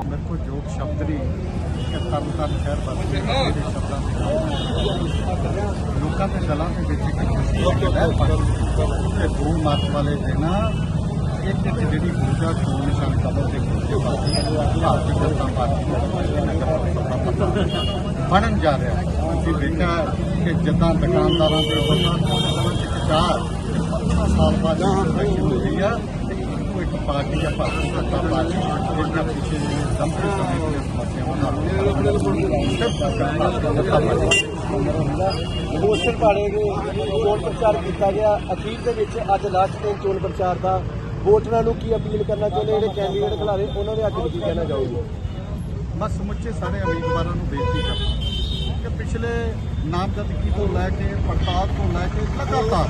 ਮੇਰੇ ਕੋਲ ਜੋਗ ਸ਼ਬਦ ਨਹੀਂ ਕਿ ਤਰਨ ਤਾਰਨ ਸ਼ਹਿਰ ਵਾਸੀ ਦੇ ਸ਼ਬਦਾਂ ਦੇ ਲੋਕਾਂ ਦੇ ਦਿਲਾਂ ਦੇ ਵਿੱਚ ਇੱਕ ਖੁਸ਼ੀ ਹੈ ਕਿ ਦੋ ਮਾਰਚ ਵਾਲੇ ਦਿਨ ਇੱਕ ਜਿਹੜੀ ਊਰਜਾ ਚੋਣ ਨਿਸ਼ਾਨ ਕਬਰ ਦੇ ਉੱਤੇ ਪਾਰਟੀ ਭਾਰਤੀ ਜਨਤਾ ਪਾਰਟੀ ਬਣਨ ਜਾ ਰਿਹਾ ਅਸੀਂ ਦੇਖਿਆ ਕਿ ਜਿੱਦਾਂ ਦੁਕਾਨਦਾਰਾਂ ਦੇ ਵੱਲੋਂ ਇੱਕ ਚਾਰ ਸਾਲ ਬਾਅਦ ਇਲੈਕਸ਼ਨ ਹੋਈ ਆ, ਤੇ ਪਾਰਟੀ ਆ ਭਾਰਤੀ ਜਨਤਾ ਪਾਰਟੀ ਜਿਹਨਾਂ ਪਿੱਛੇ ਲੰਬੇ ਸਮੇਂ ਤੋਂ ਸਮੱਸਿਆਵਾਂ ਨਾਲ ਪੋਸਟਰ ਪਾੜੇ ਗਏ ਚੋਣ ਪ੍ਰਚਾਰ ਕੀਤਾ ਗਿਆ। ਅਖੀਰ ਦੇ ਵਿੱਚ ਅੱਜ ਲਾਸਟ ਦਿਨ ਚੋਣ ਪ੍ਰਚਾਰ ਦਾ ਵੋਟਰਾਂ ਨੂੰ ਕੀ ਅਪੀਲ ਕਰਨਾ ਚਾਹੁੰਦੇ? ਜਿਹੜੇ ਕੈਂਡੀਡੇਟ ਖਿਲਾਰੇ, ਉਹਨਾਂ ਦੇ ਅੱਗੇ ਕੀ ਕਹਿਣਾ ਚਾਹੋਗੇ? ਮੈਂ ਸਮੁੱਚੇ ਸਾਰੇ ਉਮੀਦਵਾਰਾਂ ਨੂੰ ਬੇਨਤੀ ਕਰਦਾ ਕਿ ਪਿਛਲੇ ਨਾਮਜ਼ਦਗੀ ਤੋਂ ਲੈ ਕੇ, ਪੜਤਾਲ ਤੋਂ ਲੈ ਕੇ ਲਗਾਤਾਰ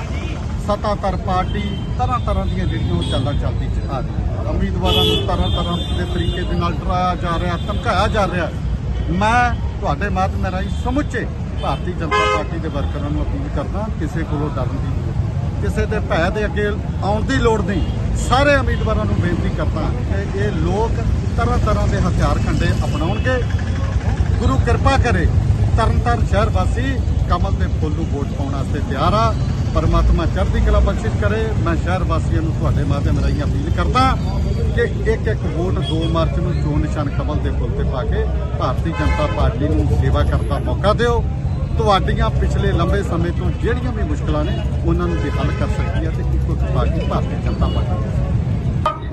ਸਤਾਤਰ ਪਾਰਟੀ ਤਰ੍ਹਾਂ ਤਰ੍ਹਾਂ ਦੀਆਂ ਜਿਹੜੀਆਂ ਉਹ ਚੱਲਾਂ ਚੱਲਦੀ ਆ ਰਹੀ ਹੈ ਉਮੀਦਵਾਰਾਂ ਨੂੰ ਤਰ੍ਹਾਂ ਤਰ੍ਹਾਂ ਦੇ ਤਰੀਕੇ ਦੇ ਨਾਲ ਡਰਾਇਆ ਜਾ ਰਿਹਾ, ਧਮਕਾਇਆ ਜਾ ਰਿਹਾ ਮੈਂ ਤੁਹਾਡੇ ਮਾਧਿਅਮ ਰਾਹੀਂ ਸਮੁੱਚੇ ਭਾਰਤੀ ਜਨਤਾ ਪਾਰਟੀ ਦੇ ਵਰਕਰਾਂ ਨੂੰ ਅਪੀਲ ਕਰਦਾ ਕਿਸੇ ਕੋਲੋਂ ਡਰਨ ਦੀ ਨਹੀਂ ਕਿਸੇ ਦੇ ਭੈ ਦੇ ਅੱਗੇ ਆਉਣ ਦੀ ਲੋੜ ਨਹੀਂ। ਸਾਰੇ ਉਮੀਦਵਾਰਾਂ ਨੂੰ ਬੇਨਤੀ ਕਰਦਾ ਕਿ ਇਹ ਲੋਕ ਤਰ੍ਹਾਂ ਤਰ੍ਹਾਂ ਦੇ ਹਥਿਆਰ ਖੰਡੇ ਅਪਣਾਉਣਗੇ। ਗੁਰੂ ਕਿਰਪਾ ਕਰੇ, ਤਰਨਤਾਰਨ ਸ਼ਹਿਰ ਵਾਸੀ ਕਮਲ ਦੇ ਫੁੱਲ ਨੂੰ ਵੋਟ ਪਾਉਣ ਵਾਸਤੇ ਤਿਆਰ ਆ। ਪਰਮਾਤਮਾ ਚੜ੍ਹਦੀ ਕਲਾ ਬਖਸ਼ਿਸ਼ ਕਰੇ। ਮੈਂ ਸ਼ਹਿਰ ਵਾਸੀਆਂ ਨੂੰ ਤੁਹਾਡੇ ਮਾਧਿਅਮ ਰਾਹੀਂ ਅਪੀਲ ਕਰਦਾ ਕਿ ਇੱਕ ਇੱਕ ਵੋਟ 2 ਮਾਰਚ ਨੂੰ ਚੋਣ ਨਿਸ਼ਾਨ ਕਮਲ ਦੇ ਫੁੱਲ ਤੇ ਪਾ ਕੇ ਭਾਰਤੀ ਜਨਤਾ ਪਾਰਟੀ ਨੂੰ ਸੇਵਾ ਕਰਨ ਦਾ ਮੌਕਾ ਦਿਓ। ਤੁਹਾਡੀਆਂ ਪਿਛਲੇ ਲੰਬੇ ਸਮੇਂ ਤੋਂ ਜਿਹੜੀਆਂ ਵੀ ਮੁਸ਼ਕਲਾਂ ਨੇ, ਉਹਨਾਂ ਨੂੰ ਵੀ ਹੱਲ ਕਰ ਸਕਦੀ ਹੈ ਤੇ ਇੱਕੋ ਇੱਕ ਪਾਰਟੀ ਭਾਰਤੀ ਜਨਤਾ ਪਾਰਟੀ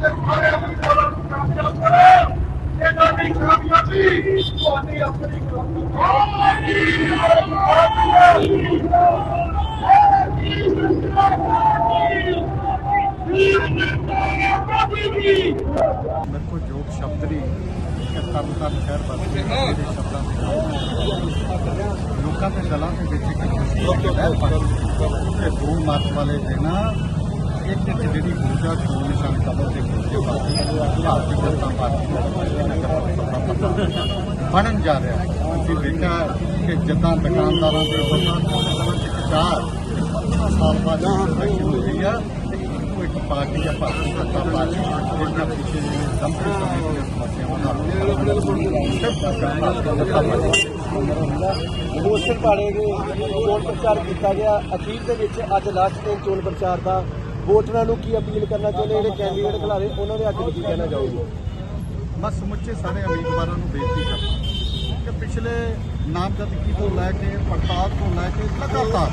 ਮੇਰੇ ਕੋਲ ਜੋਗ ਸ਼ਬਦ ਨਹੀਂ ਕਿ ਤਰਨ ਸ਼ਹਿਰ ਵਾਸੀ ਦੇ ਸ਼ਬਦਾਂ ਦੇ ਨਾਲ ਲੋਕਾਂ ਦੇ ਦਿਲਾਂ ਦੇ ਵਿੱਚ ਇੱਕ ਖੁਸ਼ੀ ਹੈ ਕਿ ਦੋ ਮਾਰਚ ਵਾਲੇ ਦਿਨ ਇੱਕ ਜਿਹੜੀ ਊਰਜਾ ਚੋਣ ਨਿਸ਼ਾਨ ਕਬਰ ਦੇ ਉੱਤੇ ਪਾਰਟੀ ਭਾਰਤੀ ਜਨਤਾ ਪਾਰਟੀ ਬਣਨ ਜਾ ਰਿਹਾ ਹੈ। ਦੇਖਿਆ ਕਿ ਜਿੱਦਾਂ ਦੁਕਾਨਦਾਰਾਂ ਦੇ ਵੱਲੋਂ ਇੱਕ ਚਾਰ ਸਾਲ ਬਾਅਦ ਹੋਈ ਆ ਤੇ ਇੱਕੋ ਪਾਰਟੀ ਆ ਭਾਰਤੀ ਜਨਤਾ ਪਾਰਟੀ ਜਿਹਨਾਂ ਪਿੱਛੇ ਲੰਬੇ ਸਮੇਂ ਤੋਂ ਸਮੱਸਿਆਵਾਂ ਪੋਸਟਰ ਪਾੜੇ ਗਏ ਚੋਣ ਪ੍ਰਚਾਰ ਕੀਤਾ ਗਿਆ। ਅਖੀਰ ਦੇ ਵਿੱਚ ਅੱਜ ਲਾਸਟ ਦਿਨ ਚੋਣ ਪ੍ਰਚਾਰ ਦਾ ਵੋਟਰਾਂ ਨੂੰ ਕੀ ਅਪੀਲ ਕਰਨਾ ਚਾਹੁੰਦੇ ਜਿਹੜੇ ਕੈਂਡੀਡੇਟ ਖਿਲਾਰੇ ਉਹਨਾਂ ਦੇ ਅੱਗੇ ਕੀ ਕਹਿਣਾ ਚਾਹੋਗੇ? ਮੈਂ ਸਮੁੱਚੇ ਸਾਰੇ ਉਮੀਦਵਾਰਾਂ ਨੂੰ ਬੇਨਤੀ ਕਰਦਾ ਕਿ ਪਿਛਲੇ ਨਾਮਜ਼ਦਗੀ ਤੋਂ ਲੈ ਕੇ ਪੜਤਾਲ ਤੋਂ ਲੈ ਕੇ ਲਗਾਤਾਰ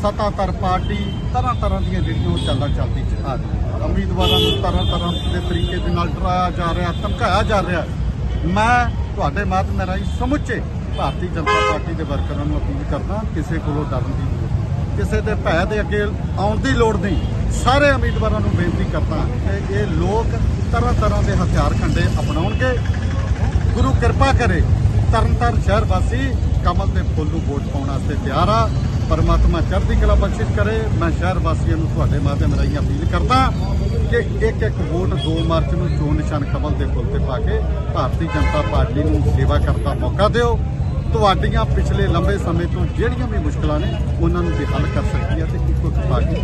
ਸਤਾਤਰ ਪਾਰਟੀ ਤਰ੍ਹਾਂ ਤਰ੍ਹਾਂ ਦੀਆਂ ਜਿਹੜੀਆਂ ਉਹ ਚੱਲਾਂ ਚੱਲਦੀ ਆ ਰਹੀ ਹੈ ਉਮੀਦਵਾਰਾਂ ਨੂੰ ਤਰ੍ਹਾਂ ਤਰ੍ਹਾਂ ਦੇ ਤਰੀਕੇ ਦੇ ਨਾਲ ਡਰਾਇਆ ਜਾ ਰਿਹਾ, ਧਮਕਾਇਆ ਜਾ ਰਿਹਾ। ਮੈਂ ਤੁਹਾਡੇ ਮਾਧਿਅਮ ਰਾਹੀਂ ਸਮੁੱਚੇ ਭਾਰਤੀ ਜਨਤਾ ਪਾਰਟੀ ਦੇ ਵਰਕਰਾਂ ਨੂੰ ਅਪੀਲ ਕਰਦਾ ਕਿਸੇ ਕੋਲੋਂ ਡਰਨ ਦੀ ਲੋੜ ਕਿਸੇ ਦੇ ਭੈ ਦੇ ਅੱਗੇ ਆਉਣ ਦੀ ਲੋੜ ਨਹੀਂ। ਸਾਰੇ ਉਮੀਦਵਾਰਾਂ ਨੂੰ ਬੇਨਤੀ ਕਰਦਾ ਕਿ ਇਹ ਲੋਕ ਤਰ੍ਹਾਂ ਤਰ੍ਹਾਂ ਦੇ ਹਥਿਆਰ ਖੰਡੇ ਅਪਣਾਉਣਗੇ। ਗੁਰੂ ਕਿਰਪਾ ਕਰੇ ਤਰਨਤਾਰਨ ਸ਼ਹਿਰ ਵਾਸੀ ਕਮਲ ਦੇ ਫੁੱਲ ਨੂੰ ਵੋਟ ਪਾਉਣ ਵਾਸਤੇ ਤਿਆਰ ਆ। ਪਰਮਾਤਮਾ ਚੜ੍ਹਦੀ ਕਲਾ ਬਖਸ਼ਿਸ਼ ਕਰੇ। ਮੈਂ ਸ਼ਹਿਰ ਵਾਸੀਆਂ ਨੂੰ ਤੁਹਾਡੇ ਮਾਧਿਅਮ ਰਾਹੀਂ ਅਪੀਲ ਕਰਦਾ ਕਿ ਇੱਕ ਇੱਕ ਵੋਟ 2 ਮਾਰਚ ਨੂੰ ਚੋਣ ਨਿਸ਼ਾਨ ਕਮਲ ਦੇ ਪੁਲ ਤੇ ਪਾ ਕੇ ਭਾਰਤੀ ਜਨਤਾ ਪਾਰਟੀ ਨੂੰ ਸੇਵਾ ਕਰਨ ਦਾ ਮੌਕਾ ਦਿਓ। ਤੁਹਾਡੀਆਂ ਪਿਛਲੇ ਲੰਬੇ ਸਮੇਂ ਤੋਂ ਜਿਹੜੀਆਂ ਵੀ ਮੁਸ਼ਕਲਾਂ ਨੇ, ਉਹਨਾਂ ਨੂੰ ਵੀ ਹੱਲ ਕਰ ਸਕਦੀ ਹੈ ਤੇ ਇੱਕੋ ਇੱਕ ਪਾਰਟੀ